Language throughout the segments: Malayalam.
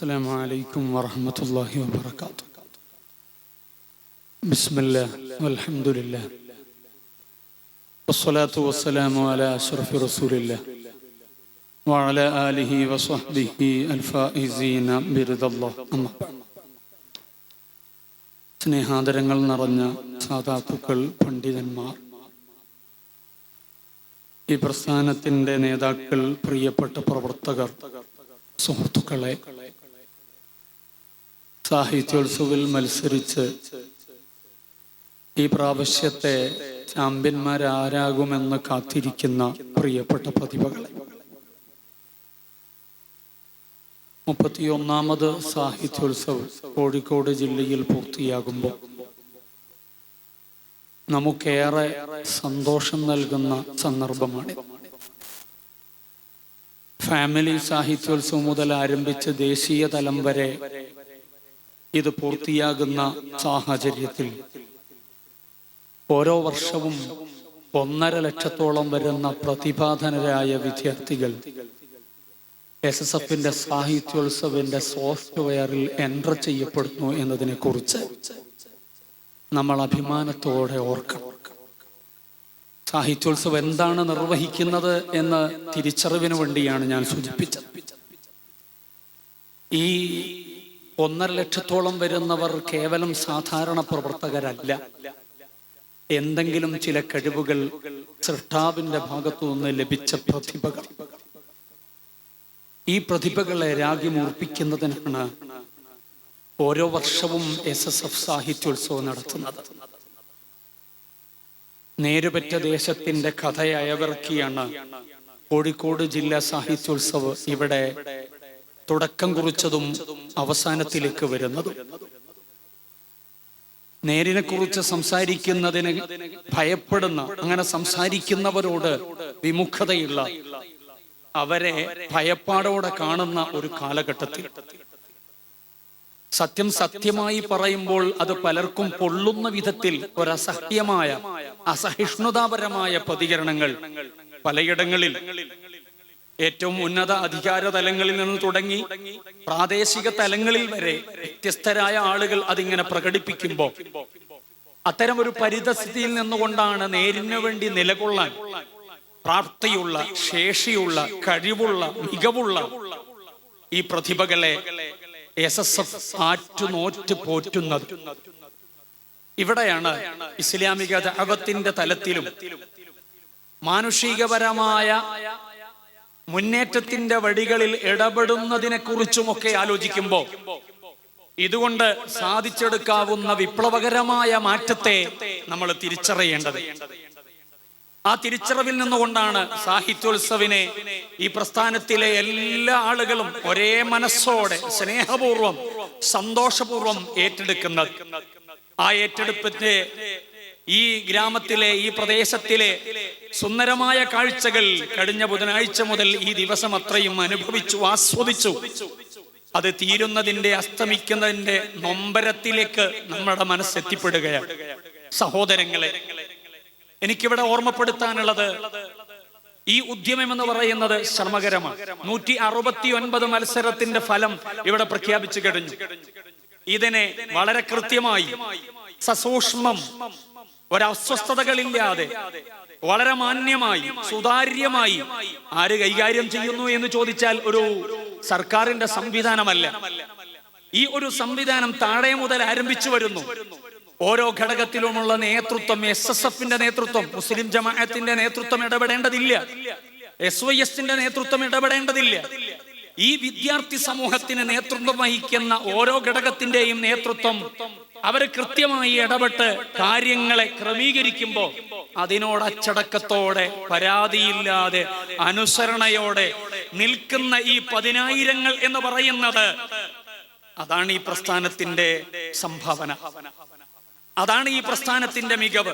السلام عليكم ورحمة الله وبركاته بسم الله والحمد لله والصلاة والسلام على أشرف رسول الله وعلى آله وصحبه الفائزين برضا الله أما بعد സ്നേഹാദരങ്ങൾ നിറഞ്ഞ സാധാത്തുക്കൾ പണ്ഡിതന്മാർ ഈ പ്രസ്ഥാനത്തിന്റെ നേതാക്കൾ പ്രിയപ്പെട്ട പ്രവർത്തകർ സുഹൃത്തുക്കളെ സാഹിത്യോത്സവിൽ മത്സരിച്ച് ഈ പ്രാവശ്യത്തെ ചാമ്പ്യന്മാരാരാകുമെന്ന് കാത്തിരിക്കുന്ന പ്രിയപ്പെട്ട പ്രതിഭകളെ. മുപ്പത്തിയൊന്നാമത് സാഹിത്യോത്സവം കോഴിക്കോട് ജില്ലയിൽ പൂർത്തിയാകുമ്പോൾ നമുക്കേറെ സന്തോഷം നൽകുന്ന സന്ദർഭമാണ്. ഫാമിലി സാഹിത്യോത്സവം മുതൽ ആരംഭിച്ച് ദേശീയ തലം വരെ ഇത് പൂർത്തിയാകുന്ന സാഹചര്യത്തിൽ ഓരോ വർഷവും ഒന്നര ലക്ഷത്തോളം വരുന്ന പ്രതിഭാധനരായ വിദ്യാർത്ഥികൾ എസ് എസ് എഫിന്റെ സാഹിത്യോത്സവിന്റെ സോഫ്റ്റ്വെയറിൽ എന്റർ ചെയ്യപ്പെടുന്നു എന്നതിനെ കുറിച്ച് നമ്മൾ അഭിമാനത്തോടെ ഓർക്കണം. സാഹിത്യോത്സവം എന്താണ് നിർവഹിക്കുന്നത് എന്ന തിരിച്ചറിവിന് വേണ്ടിയാണ് ഞാൻ സൂചിപ്പിച്ചത്. ഈ ഒന്നര ലക്ഷത്തോളം വരുന്നവർ കേവലം സാധാരണ പ്രവർത്തകരല്ല. എന്തെങ്കിലും ചില കഴിവുകൾ സൃഷ്ടാവിന്റെ ഭാഗത്തു നിന്ന് ലഭിച്ച പ്രതിഭകൾ. ഈ പ്രതിഭകളെ രാഗിമൂർപ്പിക്കുന്നതിനാണ് ഓരോ വർഷവും എസ് എസ് എഫ് സാഹിത്യോത്സവം നടത്തുന്നത്. നേരുപറ്റ ദേശത്തിന്റെ കഥയായവർക്കിയാണ് കോഴിക്കോട് ജില്ലാ സാഹിത്യോത്സവ് ഇവിടെ തുടക്കം കുറിച്ചതും അവസാനത്തിലേക്ക് വരുന്നതും. നേരിനെ കുറിച്ച് സംസാരിക്കുന്നതിന് ഭയപ്പെടുന്ന അങ്ങനെ സംസാരിക്കുന്നവരോട് വിമുഖതയുള്ള അവരെ ഭയപ്പാടോടെ കാണുന്ന ഒരു കാലഘട്ടത്തിൽ. സത്യം സത്യമായി പറയുമ്പോൾ അത് പലർക്കും പൊള്ളുന്ന വിധത്തിൽ ഒരസഹ്യമായ അസഹിഷ്ണുതാപരമായ പ്രതികരണങ്ങൾ പലയിടങ്ങളിൽ ഏറ്റവും ഉന്നത അധികാര തലങ്ങളിൽ നിന്ന് തുടങ്ങി പ്രാദേശിക തലങ്ങളിൽ വരെ വ്യത്യസ്തരായ ആളുകൾ അതിങ്ങനെ പ്രകടിപ്പിക്കുമ്പോൾ അത്തരം ഒരു പരിതസ്ഥിതിയിൽ നിന്നുകൊണ്ടാണ് നേരിനു വേണ്ടി നിലകൊള്ളാൻ പ്രാപ്തിയുള്ള ശേഷിയുള്ള കഴിവുള്ള മികവുള്ള ഈ പ്രതിഭകളെ എസ് എസ് എഫ് ആറ്റുനോറ്റ് പോറ്റുന്നത്. ഇവിടെയാണ് ഇസ്ലാമിക ദഅവത്തിന്റെ തലത്തിലും മാനുഷികപരമായ മുന്നേറ്റത്തിന്റെ വഴികളിൽ ഇടപെടുന്നതിനെ കുറിച്ചുമൊക്കെ ആലോചിക്കുമ്പോൾ ഇതുകൊണ്ട് സാധിച്ചെടുക്കാവുന്ന വിപ്ലവകരമായ മാറ്റത്തെ നമ്മൾ തിരിച്ചറിയേണ്ടത്. ആ തിരിച്ചറിവിൽ നിന്നുകൊണ്ടാണ് സാഹിത്യോത്സവിനെ ഈ പ്രസ്ഥാനത്തിലെ എല്ലാ ആളുകളും ഒരേ മനസ്സോടെ സ്നേഹപൂർവം സന്തോഷപൂർവം ഏറ്റെടുക്കുന്നത്. ആ ഏറ്റെടുപ്പിന്റെ ഈ ഗ്രാമത്തിലെ ഈ പ്രദേശത്തിലെ സുന്ദരമായ കാഴ്ചകൾ കഴിഞ്ഞ ബുധനാഴ്ച മുതൽ ഈ ദിവസം അത്രയും അനുഭവിച്ചു ആസ്വദിച്ചു. അത് തീരുന്നതിന്റെ അസ്തമിക്കുന്നതിന്റെ നൊമ്പരത്തിലേക്ക് നമ്മുടെ മനസ്സെത്തിപ്പെടുകയാണ് സഹോദരങ്ങളെ എനിക്കിവിടെ ഓർമ്മപ്പെടുത്താനുള്ളത് ഈ ഉദ്യമം എന്ന് പറയുന്നത് ശ്രമകരമാണ്. നൂറ്റി അറുപത്തി ഒൻപത് മത്സരത്തിന്റെ ഫലം ഇവിടെ പ്രഖ്യാപിച്ചു കഴിഞ്ഞു. ഇതിനെ വളരെ കൃത്യമായി സസൂക്ഷ്മം ഒരസ്വസ്ഥതകളില്ലാതെ വളരെ മാന്യമായി സുതാര്യമായി ആര് കൈകാര്യം ചെയ്യുന്നു എന്ന് ചോദിച്ചാൽ ഒരു സർക്കാരിന്റെ സംവിധാനമല്ല. ഈ ഒരു സംവിധാനം താഴെ മുതൽ ആരംഭിച്ചു വരുന്നു. ഓരോ ഘടകത്തിലുമുള്ള നേതൃത്വം എസ് എസ് എഫിന്റെ നേതൃത്വം മുസ്ലിം ജമാഅത്തിന്റെ നേതൃത്വം ഇടപെടേണ്ടതില്ല. എസ് വൈ എസിന്റെ നേതൃത്വം ഇടപെടേണ്ടതില്ല. ഈ വിദ്യാർത്ഥി സമൂഹത്തിന് നേതൃത്വം വഹിക്കുന്ന ഓരോ ഘടകത്തിന്റെയും നേതൃത്വം അവർ കൃത്യമായി ഇടപെട്ട് കാര്യങ്ങളെ ക്രമീകരിക്കുമ്പോൾ അതിനോട് അച്ചടക്കത്തോടെ പരാതിയില്ലാതെ അനുസരണയോടെ നിൽക്കുന്ന ഈ പതിനായിരങ്ങൾ എന്ന് പറയുന്നത് അതാണ് ഈ പ്രസ്ഥാനത്തിന്റെ സംഭാവന. അതാണ് ഈ പ്രസ്ഥാനത്തിന്റെ മികവ്.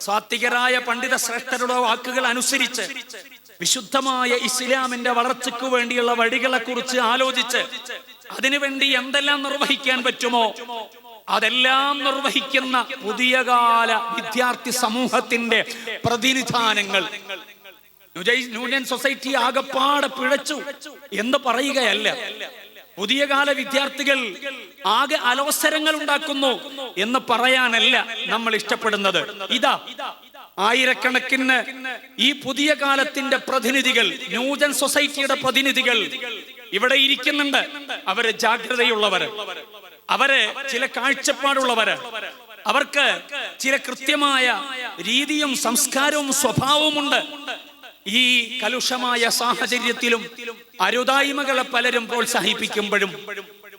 സാത്വികരായ പണ്ഡിത ശ്രേഷ്ഠരുടെ വാക്കുകൾ അനുസരിച്ച് വിശുദ്ധമായ ഇസ്ലാമിന്റെ വളർച്ചയ്ക്ക് വേണ്ടിയുള്ള വഴികളെ കുറിച്ച് ആലോചിച്ച് അതിനുവേണ്ടി എന്തെല്ലാം നിർവഹിക്കാൻ പറ്റുമോ? അതെല്ലാം നിർവഹിക്കുന്ന പുതിയ കാല വിദ്യാർത്ഥി സമൂഹത്തിന്റെ പ്രതിനിധാനങ്ങൾ. ന്യൂജൈ- ന്യൂജൻ സൊസൈറ്റി ആകപ്പാടെ പിഴച്ചു എന്ന് പറയുകയല്ല. പുതിയ കാല വിദ്യാർത്ഥികൾ ആകെ അലോസരങ്ങൾ ഉണ്ടാക്കുന്നു എന്ന് പറയാനല്ല നമ്മൾ ഇഷ്ടപ്പെടുന്നത്. ഇതാ ആയിരക്കണക്കിന് ഈ പുതിയ കാലത്തിന്റെ പ്രതിനിധികൾ ന്യൂജൻ സൊസൈറ്റിയുടെ പ്രതിനിധികൾ ഇവിടെ ഇരിക്കുന്നുണ്ട്. അവർ ജാഗ്രതയുള്ളവര്. അവർ ചില കാഴ്ചപ്പാടുള്ളവര്. അവർക്ക് ചില കൃത്യമായ രീതിയും സംസ്കാരവും സ്വഭാവവും ഉണ്ട് ഈ കലുഷമായ സാഹചര്യത്തിലും അരുതായ്മകളെ പലരും പ്രോത്സാഹിപ്പിക്കുമ്പോഴും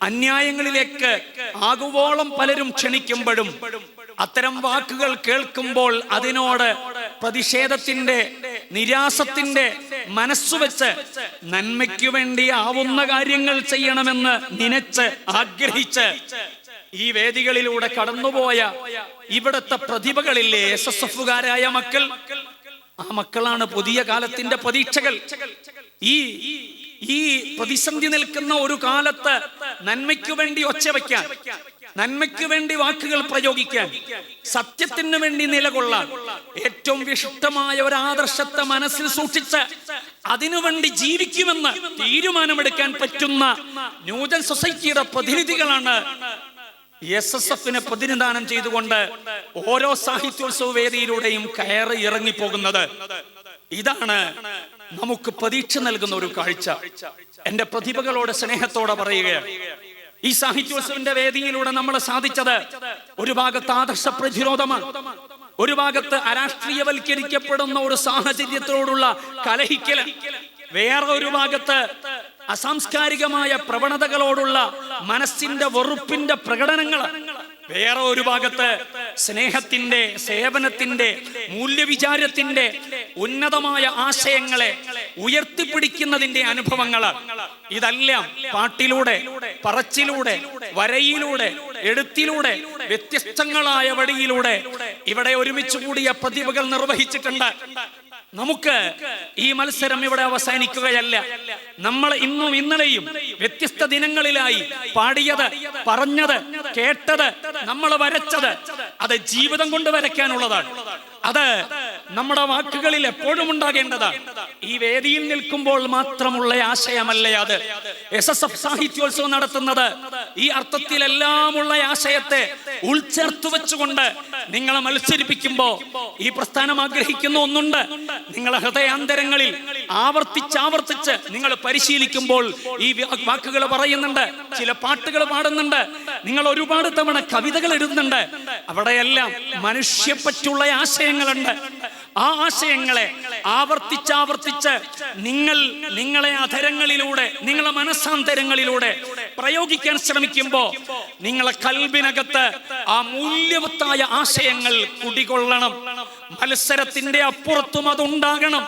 അന്യായങ്ങളിലേക്ക് ആകുവോളം പലരും ക്ഷണിക്കുമ്പോഴും അത്തരം വാക്കുകൾ കേൾക്കുമ്പോൾ അതിനോട് പ്രതിഷേധത്തിന്റെ നിരാസത്തിന്റെ മനസ്സുവെച്ച് നന്മയ്ക്കു വേണ്ടി ആവുന്ന കാര്യങ്ങൾ ചെയ്യണമെന്ന് നനച്ച് ആഗ്രഹിച്ച് ഈ വേദികളിലൂടെ കടന്നുപോയ ഇവിടത്തെ പ്രതിഭകളില്ലേ? എസ് എസ് എഫുകാരായ മക്കൾ. ആ മക്കളാണ് പുതിയ കാലത്തിന്റെ പ്രതീക്ഷകൾ. ഈ ഈ പ്രതിസന്ധി നിൽക്കുന്ന ഒരു കാലത്ത് നന്മയ്ക്കു വേണ്ടി ഒച്ച വയ്ക്കാൻ നന്മയ്ക്ക് വേണ്ടി വാക്കുകൾ പ്രയോഗിക്കാൻ സത്യത്തിന് വേണ്ടി നിലകൊള്ളാൻ ഏറ്റവും വിശുദ്ധമായ ഒരു ആദർശത്തെ മനസ്സിൽ സൂക്ഷിച്ച് അതിനുവേണ്ടി ജീവിക്കുമെന്ന് തീരുമാനമെടുക്കാൻ പറ്റുന്ന ന്യൂജൻ സൊസൈറ്റിയുടെ പ്രതിനിധികളാണ് എസ് എസ് എഫിനെ പ്രതിനിധാനം ചെയ്തുകൊണ്ട് ഓരോ സാഹിത്യോത്സവ വേദിയിലൂടെയും കയറി ഇറങ്ങിപ്പോകുന്നത്. ഇതാണ് നമുക്ക് പ്രതീക്ഷ നൽകുന്ന ഒരു കാഴ്ച. എന്റെ പ്രതിഭകളോട് സ്നേഹത്തോടെ പറയുകയാണ്. ഈ സാഹിത്യോത്സവന്റെ വേദിയിലൂടെ നമ്മൾ സാധിച്ചത് ഒരു ഭാഗത്ത് ആദർശ പ്രതിരോധമാണ്. ഒരു ഭാഗത്ത് അരാഷ്ട്രീയവൽക്കരിക്കപ്പെടുന്ന ഒരു സാഹചര്യത്തോടുള്ള കലഹിക്കൽ. വേറെ ഒരു ഭാഗത്ത് അസാംസ്കാരികമായ പ്രവണതകളോടുള്ള മനസ്സിന്റെ വെറുപ്പിന്റെ പ്രകടനങ്ങൾ. വേറെ ഒരു ഭാഗത്ത് സ്നേഹത്തിന്റെ സേവനത്തിന്റെ മൂല്യവിചാരത്തിന്റെ ഉന്നതമായ ആശയങ്ങളെ ഉയർത്തിപ്പിടിക്കുന്നതിന്റെ അനുഭവങ്ങൾ ഇതെല്ലാം പാട്ടിലൂടെ പറച്ചിലൂടെ വരയിലൂടെ എഴുത്തിലൂടെ വ്യത്യസ്തങ്ങളായ വഴിയിലൂടെ ഇവിടെ ഒരുമിച്ച് കൂടിയ പ്രതിഭകൾ നിർവഹിച്ചിട്ടുണ്ട്. നമുക്ക് ഈ മത്സരം ഇവിടെ അവസാനിക്കുകയല്ല. നമ്മൾ ഇന്നും ഇന്നലെയും വ്യത്യസ്ത ദിനങ്ങളിലായി പാടിയത് പറഞ്ഞത് കേട്ടത് നമ്മൾ വരച്ചത് അത് ജീവിതം കൊണ്ട് വരയ്ക്കാനുള്ളതാണ്. അത് നമ്മുടെ വാക്കുകളിൽ എപ്പോഴും ഉണ്ടാകേണ്ടതാണ്. ഈ വേദിയിൽ നിൽക്കുമ്പോൾ മാത്രമുള്ള ആശയമല്ലേ അത്? എസ് എസ് എഫ് സാഹിത്യോത്സവം നടത്തുന്നത്. ഈ അർത്ഥത്തിലെല്ലാമുള്ള ആശയത്തെ ഉൾച്ചേർത്ത് വെച്ചുകൊണ്ട് നിങ്ങളെ മത്സരിപ്പിക്കുമ്പോ ഈ പ്രസ്ഥാനം ആഗ്രഹിക്കുന്ന ഒന്നുണ്ട്. നിങ്ങളെ ഹൃദയാന്തരങ്ങളിൽ ആവർത്തിച്ചാവർത്തിച്ച് നിങ്ങൾ പരിശീലിക്കുമ്പോൾ ഈ വാക്കുകൾ പറയുന്നുണ്ട് ചില പാട്ടുകൾ പാടുന്നുണ്ട് നിങ്ങൾ ഒരുപാട് തവണ കവിതകൾ എഴുതുന്നുണ്ട്. അവിടെയെല്ലാം മനുഷ്യപ്പറ്റുള്ള ആശയങ്ങളുണ്ട്. ആ ആശയങ്ങളെ ആവർത്തിച്ചാവർത്തിച്ച് നിങ്ങൾ നിങ്ങളെ അധരങ്ങളിലൂടെ നിങ്ങളെ മനസ്സാന്തരങ്ങളിലൂടെ പ്രയോഗിക്കാൻ ശ്രമിക്കുമ്പോൾ നിങ്ങളെ കൽബിനകത്ത് ആ മൂല്യവത്തായ ആശയങ്ങൾ കുടികൊള്ളണം. മത്സരത്തിന്റെ അപ്പുറത്തും അതുണ്ടാകണം.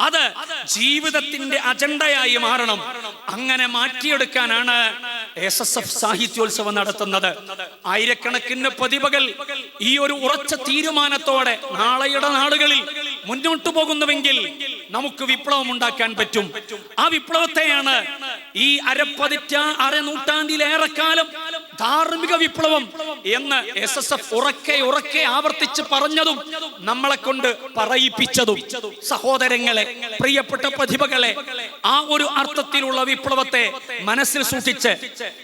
അത് ജീവിതത്തിന്റെ അജണ്ടയായി മാറണം. അങ്ങനെ മാറ്റിയെടുക്കാനാണ് എസ് എസ് എഫ് സാഹിത്യോത്സവം നടത്തുന്നത്. ആയിരക്കണക്കിന് പ്രതിഭകൾ ഈ ഒരു ഉറച്ച തീരുമാനത്തോടെ നാളെയുടെ നാടുകളിൽ മുന്നോട്ടു പോകുന്നുവെങ്കിൽ നമുക്ക് വിപ്ലവം ഉണ്ടാക്കാൻ പറ്റും. ആ വിപ്ലവത്തെയാണ് ഈ അരപ്പതിറ്റ അരനൂറ്റാണ്ടിലേറെക്കാലം ധാർമ്മിക വിപ്ലവം എന്ന് എസ് എസ് എഫ് ഉറക്കെ ഉറക്കെ ആവർത്തിച്ച് പറഞ്ഞതും നമ്മളെ കൊണ്ട് പറയിപ്പിച്ചതും. സഹോദരങ്ങളെ പ്രിയപ്പെട്ട പ്രതിഭകളെ ആ ഒരു അർത്ഥത്തിലുള്ള വിപ്ലവത്തെ മനസ്സിൽ സൂക്ഷിച്ച്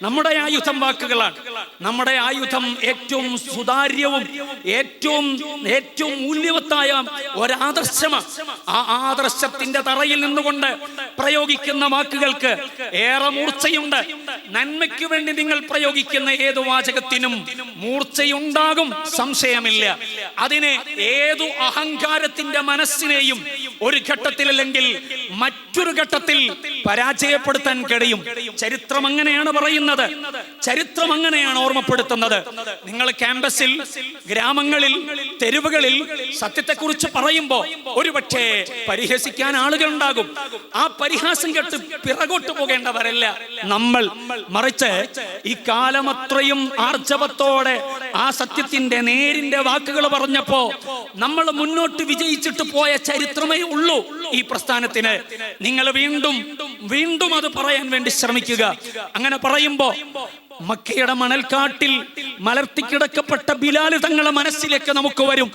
നമ്മുടെ ആയുധം വാക്കുകളാണ്. നമ്മുടെ ആയുധം ഏറ്റവും സുതാര്യവും ഏറ്റവും ഏറ്റവും മൂല്യവത്തായ ഒരാദർശമാണ് ആ ആദർശത്തിന്റെ തറയിൽ നിന്നുകൊണ്ട് പ്രയോഗിക്കുന്ന വാക്കുകൾക്ക് ഏറെ മൂർച്ചയുണ്ട്. നന്മയ്ക്ക് വേണ്ടി നിങ്ങൾ പ്രയോഗിക്കുന്ന ഏത് വാചകത്തിനും മൂർച്ചയുണ്ടാകും. സംശയമില്ല. അതിനെ ഏതു അഹങ്കാരത്തിന്റെ മനസ്സിനെയും ഒരു ഘട്ടത്തിലല്ലെങ്കിൽ മറ്റൊരു ഘട്ടത്തിൽ പരാജയപ്പെടുത്താൻ കഴിയും. ചരിത്രം അങ്ങനെയാണ് പറയുന്നത്. ചരിത്രം അങ്ങനെയാണ് ഓർമ്മപ്പെടുത്തുന്നത്. നിങ്ങൾ ക്യാമ്പസിൽ ഗ്രാമങ്ങളിൽ തെരുവുകളിൽ സത്യത്തെക്കുറിച്ച് പറയുമ്പോൾ ഒരുപക്ഷെ പരിഹസിക്കാൻ ആളുകൾ ഉണ്ടാകും ആ പരിഹാസം കേട്ട് പിറകോട്ട് പോകേണ്ടവരല്ല നമ്മൾ. മറിച്ച് ഈ കാലമത്രയും ആർജവത്തോടെ ആ സത്യത്തിന്റെ നേരിന്റെ വാക്കുകൾ പറഞ്ഞപ്പോ നമ്മൾ മുന്നോട്ട് വിജയിച്ചിട്ട് പോയ ചരിത്രമേ ഉള്ളൂ ഈ പ്രസ്ഥാനത്തിന്. നിങ്ങൾ വീണ്ടും വീണ്ടും അത് പറയാൻ വേണ്ടി ശ്രമിക്കുക. അങ്ങനെ പറയുമ്പോ മക്കയുടെ മണൽക്കാട്ടിൽ മലർത്തിക്കിടക്കപ്പെട്ട ബിലാൽ തങ്ങളെ മനസ്സിലേക്ക് നമുക്ക് വരും.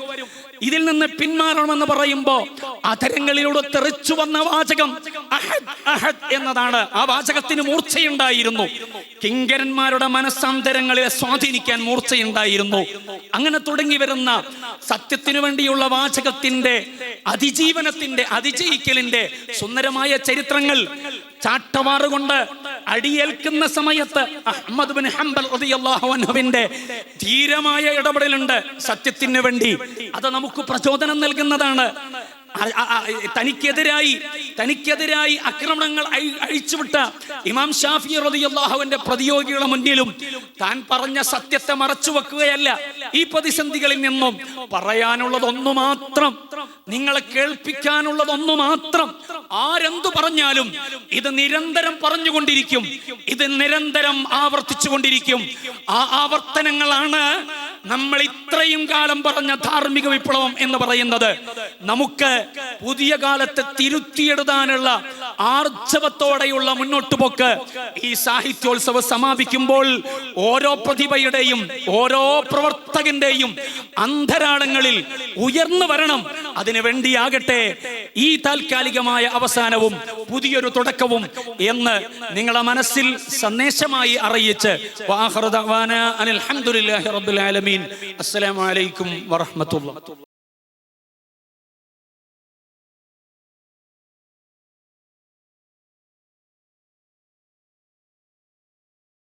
ഇതിൽ നിന്ന് പിന്മാറണമെന്ന് പറയുമ്പോ അധരങ്ങളിലൂടെ തെറിച്ചു വന്ന വാചകം അഹദ് അഹദ് എന്നതാണ്. ആ വാചകത്തിന് മൂർച്ചയുണ്ടായിരുന്നു. കിങ്കരന്മാരുടെ മനസ്സാന്തരങ്ങളെ സ്വാധീനിക്കാൻ മൂർച്ചയുണ്ടായിരുന്നു. അങ്ങനെ തുടങ്ങി വരുന്ന സത്യത്തിനു വേണ്ടിയുള്ള വാചകത്തിന്റെ അതിജീവനത്തിന്റെ അതിജയിക്കലിന്റെ സുന്ദരമായ ചരിത്രങ്ങൾ ചാട്ടവാറുകൊണ്ട് അടിയേൽക്കുന്ന സമയത്ത് അഹമ്മദ് ബിൻ ഹംബൽ റളിയല്ലാഹു അൻഹുവിന്റെ ധീരമായ ഇടപെടലുണ്ട് സത്യത്തിന് വേണ്ടി. അത് നമുക്ക് പ്രചോദനം നൽകുന്നതാണ്. തനിക്കെതിരായി തനിക്കെതിരായി ആക്രമണങ്ങൾ അഴിച്ചുവിട്ട ഇമാം ഷാഫി റതിയല്ലാഹുവിന്റെ പ്രതിയോഗികളുടെ മുന്നിലും താൻ പറഞ്ഞ സത്യത്തെ മറച്ചു വെക്കുകയല്ല. ഈ പ്രതിസന്ധികളിൽ നിന്നും പറയാനുള്ളതൊന്നു മാത്രം നിങ്ങളെ കേൾപ്പിക്കാനുള്ളതൊന്നു മാത്രം. ആരെന്തു പറഞ്ഞാലും ഇത് നിരന്തരം പറഞ്ഞുകൊണ്ടിരിക്കും ഇത് നിരന്തരം ആവർത്തിച്ചു കൊണ്ടിരിക്കും ആ ആവർത്തനങ്ങളാണ് നമ്മൾ ഇത്രയും കാലം പറഞ്ഞ ധാർമ്മിക വിപ്ലവം എന്ന് പറയുന്നത് നമുക്ക് പുതിയ കാലത്തെ തിരുത്തിയെടുത്താനുള്ള ആർജവത്തോടെയുള്ള മുന്നോട്ട് പോക്ക് ഈ സാഹിത്യോത്സവം സമാപിക്കുമ്പോൾ ഓരോ പ്രതിഭയുടെയും ഓരോ പ്രവർത്തകന്റെയും അന്തരാളങ്ങളിൽ ഉയർന്നു വരണം. അതിനു വേണ്ടിയാകട്ടെ ഈ താൽക്കാലികമായ അവസാനവും പുതിയൊരു തുടക്കവും എന്ന് നിങ്ങളെ മനസ്സിൽ സന്ദേശമായി അറിയിച്ച് അസ്സലാമലൈക്കും അനിൽ